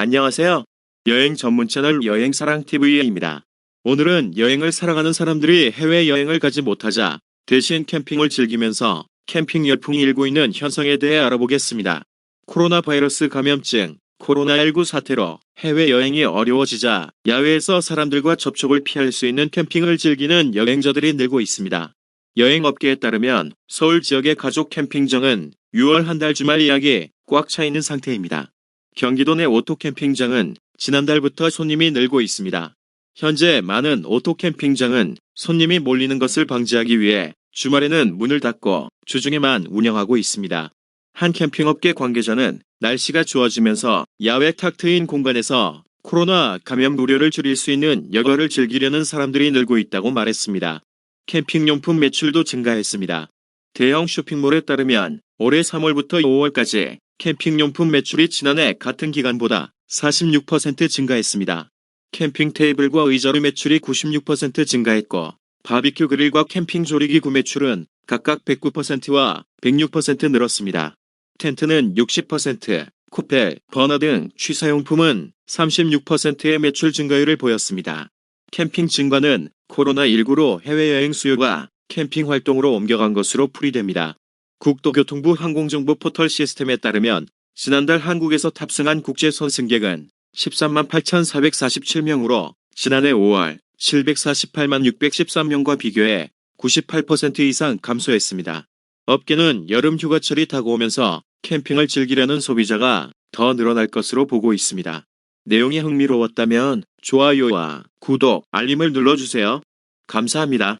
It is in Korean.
안녕하세요. 여행 전문 채널 여행사랑TV입니다. 오늘은 여행을 사랑하는 사람들이 해외여행을 가지 못하자 대신 캠핑을 즐기면서 캠핑 열풍이 일고 있는 현상에 대해 알아보겠습니다. 코로나 바이러스 감염증, 코로나19 사태로 해외여행이 어려워지자 야외에서 사람들과 접촉을 피할 수 있는 캠핑을 즐기는 여행자들이 늘고 있습니다. 여행업계에 따르면 서울 지역의 가족 캠핑장은 6월 한 달 주말 예약이 꽉 차 있는 상태입니다. 경기도 내 오토 캠핑장은 지난달부터 손님이 늘고 있습니다. 현재 많은 오토 캠핑장은 손님이 몰리는 것을 방지하기 위해 주말에는 문을 닫고 주중에만 운영하고 있습니다. 한 캠핑업계 관계자는 날씨가 좋아지면서 야외 탁 트인 공간에서 코로나 감염 우려를 줄일 수 있는 여가를 즐기려는 사람들이 늘고 있다고 말했습니다. 캠핑용품 매출도 증가했습니다. 대형 쇼핑몰에 따르면 올해 3월부터 5월까지 캠핑용품 매출이 지난해 같은 기간보다 46% 증가했습니다. 캠핑 테이블과 의자로 매출이 96% 증가했고 바비큐 그릴과 캠핑 조리기 구 매출은 각각 109%와 106% 늘었습니다. 텐트는 60%, 코펠, 버너 등 취사용품은 36%의 매출 증가율을 보였습니다. 캠핑 증가는 코로나19로 해외여행 수요가 캠핑 활동으로 옮겨간 것으로 풀이됩니다. 국토교통부 항공정보 포털 시스템에 따르면 지난달 한국에서 탑승한 국제선 승객은 13만 8,447명으로 지난해 5월 748만 613명과 비교해 98% 이상 감소했습니다. 업계는 여름 휴가철이 다가오면서 캠핑을 즐기려는 소비자가 더 늘어날 것으로 보고 있습니다. 내용이 흥미로웠다면 좋아요와 구독, 알림을 눌러주세요. 감사합니다.